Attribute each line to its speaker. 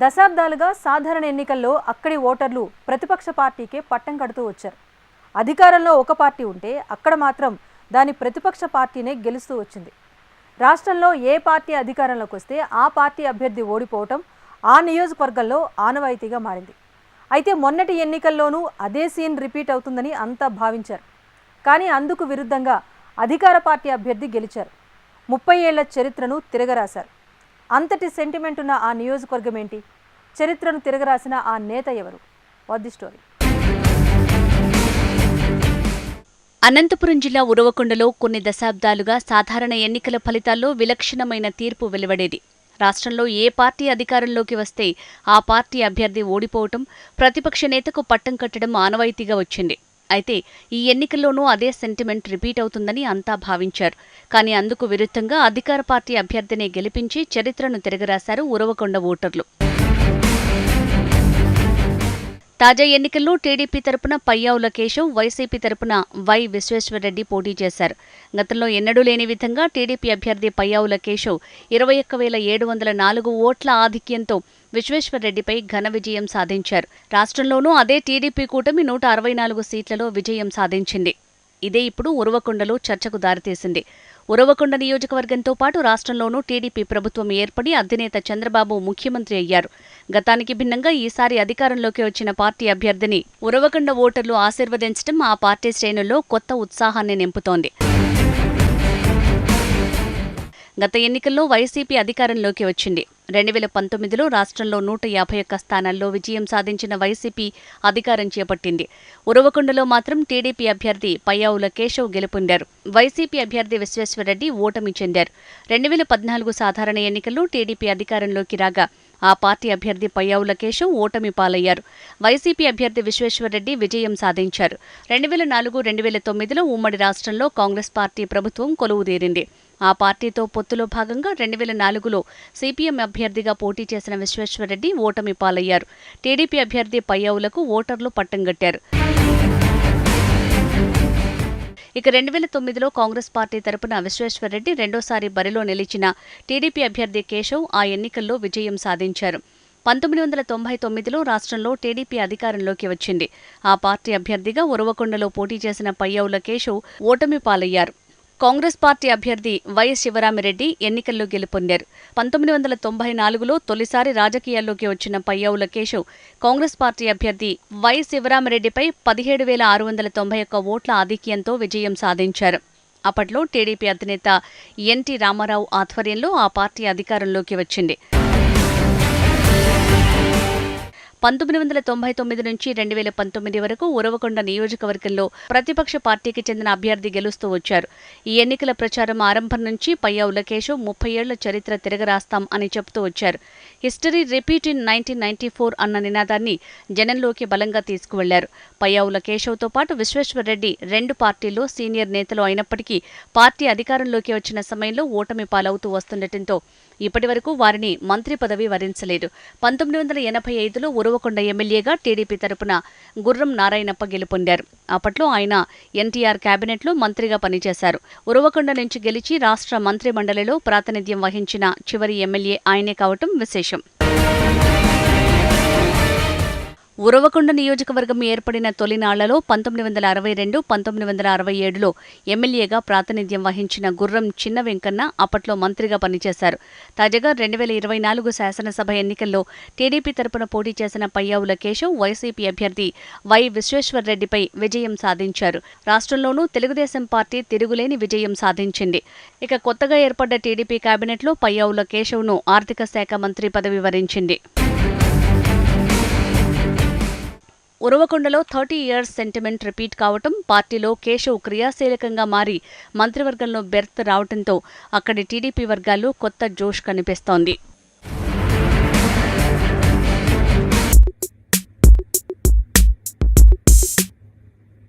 Speaker 1: దశాబ్దాలుగా సాధారణ ఎన్నికల్లో అక్కడి ఓటర్లు ప్రతిపక్ష పార్టీకే పట్టం కడుతూ వచ్చారు. అధికారంలో ఒక పార్టీ ఉంటే అక్కడ మాత్రం దాని ప్రతిపక్ష పార్టీనే గెలుస్తూ వచ్చింది. రాష్ట్రంలో ఏ పార్టీ అధికారంలోకి వస్తే ఆ పార్టీ అభ్యర్థి ఓడిపోవటం ఆ నియోజకవర్గంలో ఆనవాయితీగా మారింది. అయితే మొన్నటి ఎన్నికల్లోనూ అదే సీన్ రిపీట్ అవుతుందని అంతా భావించారు. కానీ అందుకు విరుద్ధంగా అధికార పార్టీ అభ్యర్థి గెలిచారు. ముప్పై ఏళ్ళ చరిత్రను తిరగరాశారు. అంతటి సెంటిమెంట్ ఉన్న ఆ నియోజకవర్గం ఏంటి? చరిత్రను తిరగరాసిన ఆ నేత ఎవరు? వాట్ ది స్టోరీ
Speaker 2: అనంతపురం జిల్లా ఉరవకొండలో కొన్ని దశాబ్దాలుగా సాధారణ ఎన్నికల ఫలితాల్లో విలక్షణమైన తీర్పు వెలువడేది. రాష్ట్రంలో ఏ పార్టీ అధికారంలోకి వస్తే ఆ పార్టీ అభ్యర్థి ఓడిపోవటం ప్రతిపక్ష నేతకు పట్టం కట్టడం ఆనవాయితీగా వచ్చింది. అయితే ఈ ఎన్నికల్లోనూ అదే సెంటిమెంట్ రిపీట్ అవుతుందని అంతా భావించారు. కానీ అందుకు విరుద్ధంగా అధికార పార్టీ అభ్యర్థినే గెలిపించి చరిత్రను తిరగరాశారు ఉరవకొండ ఓటర్లు. తాజా ఎన్నికల్లో టీడీపీ తరపున పయ్యావుల కేశవ్ వైసీపీ తరపున వై విశ్వేశ్వరరెడ్డి పోటీ చేశారు. గతంలో ఎన్నడూ లేని విధంగా టీడీపీ అభ్యర్థి పయ్యావుల కేశవ్ ఇరవై ఒక్క వేల ఏడు వందల నాలుగు ఓట్ల ఆధిక్యంతో విశ్వేశ్వరరెడ్డిపై ఘన విజయం సాధించారు. రాష్ట్రంలోనూ అదే టీడీపీ కూటమి నూట అరవై నాలుగు సీట్లలో విజయం సాధించింది. ఇదే ఇప్పుడు ఉరవకొండలో చర్చకు దారితీసింది. ఉరవకొండ నియోజకవర్గంతో పాటు రాష్ట్రంలోనూ టీడీపీ ప్రభుత్వం ఏర్పడి అధినేత చంద్రబాబు ముఖ్యమంత్రి అయ్యారు. గతానికి భిన్నంగా ఈసారి అధికారంలోకి వచ్చిన పార్టీ అభ్యర్థిని ఉరవకొండ ఓటర్లు ఆశీర్వదించడం ఆ పార్టీ శ్రేణుల్లో కొత్త ఉత్సాహాన్ని నింపుతోంది. గత ఎన్నికల్లో వైసీపీ అధికారంలోకి వచ్చింది. రెండు వేల పంతొమ్మిదిలో రాష్ట్రంలో నూట యాభై ఒక్క స్థానాల్లో విజయం సాధించిన వైసీపీ అధికారం చేపట్టింది. ఉరవకొండలో మాత్రం టీడీపీ అభ్యర్థి పయ్యావుల కేశవ్ గెలుపొందారు. వైసీపీ అభ్యర్థి విశ్వేశ్వరరెడ్డి ఓటమి చెందారు. రెండు వేల పద్నాలుగు సాధారణ ఎన్నికల్లో టీడీపీ అధికారంలోకి రాగా ఆ పార్టీ అభ్యర్థి పయ్యావుల కేశవ్ ఓటమి పాలయ్యారు. వైసీపీ అభ్యర్థి విశ్వేశ్వరరెడ్డి విజయం సాధించారు. రెండు వేల నాలుగు రెండు వేల తొమ్మిదిలో ఉమ్మడి రాష్ట్రంలో కాంగ్రెస్ పార్టీ ప్రభుత్వం కొలువుదీరింది. ఆ పార్టీతో పొత్తులో భాగంగా రెండు వేల నాలుగులో సిపిఎం అభ్యర్థిగా పోటీ చేసిన విశ్వేశ్వరరెడ్డి ఓటమి పాలయ్యారు. టీడీపీ అభ్యర్థి పయ్యావులకు ఓటర్లు పట్టంగట్టారు ఇక రెండు వేల తొమ్మిదిలో కాంగ్రెస్ పార్టీ తరపున విశ్వేశ్వరరెడ్డి రెండోసారి బరిలో నిలిచిన టీడీపీ అభ్యర్థి కేశవ్ ఆ ఎన్నికల్లో విజయం సాధించారు. పంతొమ్మిది వందల తొంభై తొమ్మిదిలో రాష్ట్రంలో టీడీపీ అధికారంలోకి వచ్చింది. ఆ పార్టీ అభ్యర్థిగా ఉరవకొండలో పోటీ చేసిన పయ్యవుల కేశవ్ ఓటమి పాలయ్యారు. కాంగ్రెస్ పార్టీ అభ్యర్థి వైఎస్ శివరామిరెడ్డి ఎన్నికల్లో గెలుపొందారు. పంతొమ్మిది వందల తొంభై నాలుగులో తొలిసారి రాజకీయాల్లోకి వచ్చిన పయ్యావుల కేశవ్ కాంగ్రెస్ పార్టీ అభ్యర్థి వైఎస్ శివరామిరెడ్డిపై పదిహేడు వేల ఆరు వందల తొంభై ఒక్క ఓట్ల ఆధిక్యంతో విజయం సాధించారు. అప్పట్లో టీడీపీ అధినేత ఎన్టీ రామారావు ఆధ్వర్యంలో ఆ పార్టీ అధికారంలోకి వచ్చింది. పంతొమ్మిది వందల తొంభై తొమ్మిది నుంచి రెండు వేల పంతొమ్మిది వరకు ఉరవకొండ నియోజకవర్గంలో ప్రతిపక్ష పార్టీకి చెందిన అభ్యర్థి గెలుస్తూ వచ్చారు. ఈ ఎన్నికల ప్రచారం ఆరంభం నుంచి పయ్యావుల కేశవ్ ముప్పై ఏళ్ళ చరిత్ర తిరగరాస్తాం అని చెబుతూ వచ్చారు. History repeat in nineteen ninety four అన్న నినాదాన్ని జనంలోకి బలంగా తీసుకువెళ్ళారు. పయ్యావుల కేశవ్తో పాటు విశ్వేశ్వరరెడ్డి రెండు పార్టీల్లో సీనియర్ నేతలు అయినప్పటికీ పార్టీ అధికారంలోకి వచ్చిన సమయంలో ఓటమి పాలవుతూ వస్తుండటంతో ఇప్పటి వరకు వారిని మంత్రి పదవి వరించలేదు. పంతొమ్మిది వందల ఎనభై ఐదులో దేవకొండ ఎమ్మెల్యేగా టీడీపీ తరపున గుర్రం నారాయణప్ప గెలుపొందారు. అప్పట్లో ఆయన ఎన్టీఆర్ కేబినెట్లో మంత్రిగా పనిచేశారు. ఉరవకొండ నుంచి గెలిచి రాష్ట్ర మంత్రి మండలిలో ప్రాతినిధ్యం వహించిన చివరి ఎమ్మెల్యే ఆయనే కావటం విశేషం. ఉరవకొండ నియోజకవర్గం ఏర్పడిన తొలినాళ్ళలో పంతొమ్మిది వందల అరవై రెండు పంతొమ్మిది వందల అరవై ఏడులో ఎమ్మెల్యేగా ప్రాతినిధ్యం వహించిన గుర్రం చిన్న వెంకన్న అప్పట్లో మంత్రిగా పనిచేశారు. తాజాగా రెండు వేల ఇరవై నాలుగు శాసనసభ ఎన్నికల్లో టీడీపీ తరపున పోటీ చేసిన పయ్యావుల కేశవ్ వైసీపీ అభ్యర్థి వై విశ్వేశ్వర్రెడ్డిపై విజయం సాధించారు. రాష్ట్రంలోనూ తెలుగుదేశం పార్టీ తిరుగులేని విజయం సాధించింది. ఇక కొత్తగా ఏర్పడ్డ టీడీపీ కేబినెట్లో పయ్యావుల కేశవ్ను ఆర్థిక శాఖ మంత్రి పదవి వరించింది. ఉరవకొండలో థర్టీ ఇయర్స్ సెంటిమెంట్ రిపీట్ కావటం పార్టీలో కేశవ్ క్రియాశీలకంగా మారి మంత్రివర్గంలో బెర్త్ రావటంతో అక్కడి టీడీపీ వర్గాల్లో కొత్త జోష్ కనిపిస్తోంది.